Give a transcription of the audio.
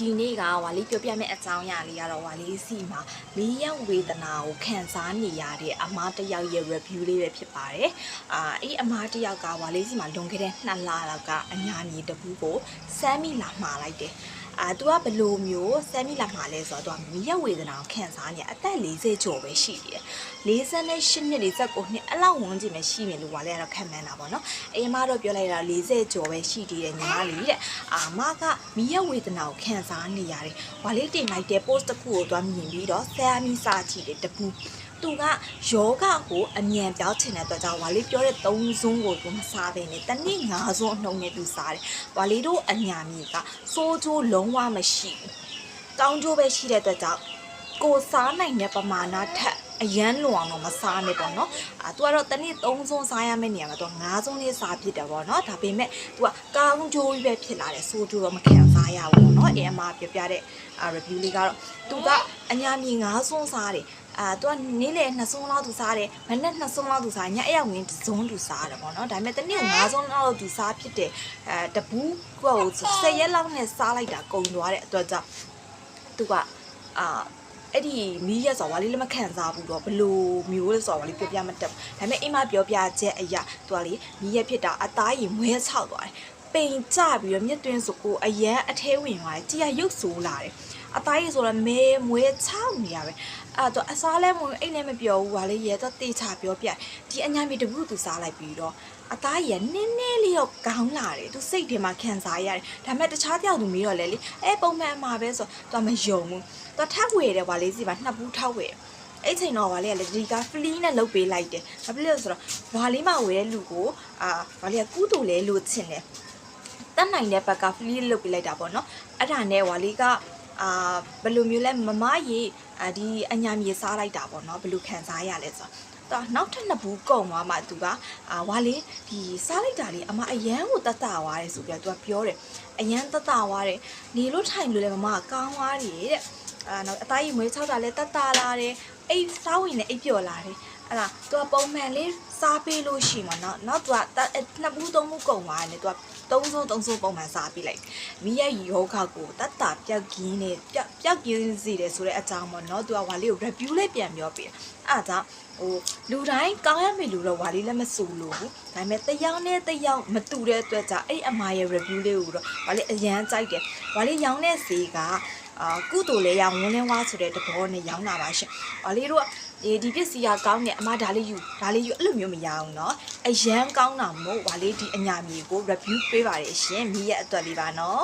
ဒီနေ့ကဝါလေးပြောပြမယ့်အကြောင်းအရာလေးကတော့ဝါလေးစီမှာလေးရက်ဝေဒနာကိုခံစားနေရတဲ့အမားတစ်ယောက်ရဲ့ review လေးပဲဖြစ်ပါတယ်။အာအဲ့အမားတစ်ယောက်ကဝါလေးစီမှာလွန်ခဲ့တဲ့2လလောက်ကအညာမြေတပူးကိုစမ်းမိလာမှားလိုက်တယ်။ အာသူကဘယ်လိုမျိုးစမ်းမိလာမှာလဲဆိုတော့သူကမီးရက်ဝေဒနာကိုခံစားနေရအသက်40ကျော်ပဲရှိတယ်။48နှစ်49နှစ်အလောက်ဝန်းကျင်ပဲရှိမယ်လို့ဝါလေးကတော့ခံမှန်းတာပေါ့နော်။အဲ့အမားတော့ပြောလိုက်တာ40ကျော်ပဲရှိသေးတယ်ညီမလေးတဲ့။အာမကမီးရက်ဝေဒနာကိုခံစားနေရတယ်။ဝါလေးတင်လိုက်တဲ့ post တစ်ခုကိုသွားမြင်ပြီးတော့ဆရာမီစာကြည့်တယ်တပူ သူကယောဂကိုအမြန်ပြောင်းချင်တဲ့အတွက်ကြောင့်ဝါလေးပြောတဲ့သုံးစုံကိုသူမစားဘဲနဲ့တနေ့ငါးစုံအနှုံနဲ့သူစားတယ်။ဝါလေးတို့အညာမြေကစိုးကျိုးလုံးဝမရှိဘူး။ကောင်းကျိုးပဲရှိတဲ့အတွက်ကြောင့်ကိုစားနိုင်တဲ့ပမာဏထက်အရန်လွန်အောင်တော့မစားနဲ့ပေါ့နော်အာ तू ကတော့တနေ့3ဆုံးစားရမယ့်နေရာမှာ तू 5ဆုံးလေးစားဖြစ်တယ်ပေါ့နော်ဒါပေမဲ့ तू ကကောင်းကျိုးကြီးပဲဖြစ်လာတယ်စိုးကျိုးတော့မခံစားရဘူးပေါ့နော်အဲအမှာပြပြတဲ့အာ review လေးကတော့ तू ကအညာမြေ5ဆုံးစားတယ် အာသူကနေ့လေ2ဆုံးလောက်သူစားတယ်မနေ့2ဆုံးလောက်သူစားညအရောက်ဝင်ဇွန်းသူစားတယ်ပေါ့နော်ဒါပေမဲ့တနေ့5ဆုံးလောက်သူစားဖြစ်တယ်အဲတပူးကို10ရက်လောက်နဲ့စားလိုက်တာကုန်သွားတဲ့အတွက်ကြောင့်သူကအာအဲ့ဒီမီးရက်ဆိုဝါလေးလည်းမခံစားဘူးတော့ဘလို့မျိုးလဲဆိုဝါလေးပြောပြမတက်ဘူးဒါပေမဲ့အိမ်မပြောပြချက်အရာသူကလေမီးရက်ဖြစ်တာအသားကြီးမွဲဆောက်သွားတယ် ပိန်ကြပြီးတော့မြက်တွင်းဆိုကိုအရန်အထဲဝင်သွားတယ်ကြည်ရရုပ်ဆိုးလာတယ်အသားကြီးဆိုတော့မဲမွဲချောက်နေရပဲအဲ့တော့အစားလဲမအိတ်လည်းမပြောဘူးဗာလေရဲတော့တေချာပြောပြဒီအညာမီတပုသူစားလိုက်ပြီးတော့အသားရနည်းနည်းလေးတော့ကောင်းလာတယ်သူစိတ်ထဲမှာခံစားရတယ်ဒါပေမဲ့တခြားတယောက်သူမေးတော့လေလေအဲပုံမှန်မှာပဲဆိုတော့မယုံဘူးတော့ထပ်ဝေတယ်ဗာလေးစီပါနှစ်ပူးထောက်ဝေတယ်အဲ့ချိန်တော့ဗာလေးကလေဒီကဖလီနဲ့လုတ်ပေးလိုက်တယ်ဘာဖြစ်လို့လဲဆိုတော့ဗာလေးမဝေတဲ့လူကိုအာဗာလေးကကူးတူလဲလို့ချင်တယ် တတ်နိုင်တဲ့ဘက်ကဖလီလုတ်ပေးလိုက်တာပေါ့နော်အဲ့ဒါနဲ့ဗာလေးကအာဘယ်လိုမျိုးလဲမမရေအာဒီအညာမြေစားလိုက်တာပေါ့နော်ဘယ်လိုခံစားရလဲဆိုတော့တော့နောက်ထပ်နှစ်ဘူးကုန်သွားမှသူကအာဝါလေးဒီစားလိုက်တာလေးအမအရန်ကိုတတ်တာသွားတယ်ဆိုပြီးတော့သူကပြောတယ်အရန်တတ်တာသွားတယ်နေလို့ထိုင်လို့လည်းမမကကောင်းသွားတယ်တဲ့အာနောက်အသားကြီးမွေးချောက်တာလည်းတတ်တာလာတယ် အိတ်စားဝင်နဲ့အိတ်ပျော်လာတယ်အဲ့ဒါသူကပုံမှန်လေးစားပေးလို့ရှိမှာနော်နောက်သူကနှစ်ဘူးသုံးဘူးကုန်သွားတယ်သူကသုံးစုံသုံးစုံပုံမှန်စားပေးလိုက်မိရဲ့ယောဂကိုတတ်တာပြောက်ကင်းနေပြောက်ကင်းစီတယ်ဆိုတဲ့အကြောင်းပေါ့နော်သူကဝါလေးကို review လေးပြန်ပြောပေးတယ်အဲ့ဒါကြောင့်ဟိုလူတိုင်းကောင်းရမယ်လို့တော့ဝါလေးလက်မစူလို့ဘူးဒါပေမဲ့တယောက်နဲ့တယောက်မတူတဲ့အတွက်ကြောင့်အဲ့အမရဲ့ review လေးကိုတော့ဝါလေးအရန်ကြိုက်တယ်ဝါလေးရောင်းတဲ့ဈေးက အာကုတူလေးရောင်းဝင်းလင်းဝါဆိုတဲ့တဘောနဲ့ရောင်းတာပါရှင်ဝါလေးတို့ကဒီဒီပစ္စည်းကကောင်းတယ်အမဒါလေးယူဒါလေးယူအဲ့လိုမျိုးမရအောင်เนาะအရန်ကောင်းတာမို့ဝါလေးဒီအညာမြေကို review ပေးပါတယ်ရှင်မိရဲ့အတွက်လေးပါเนาะ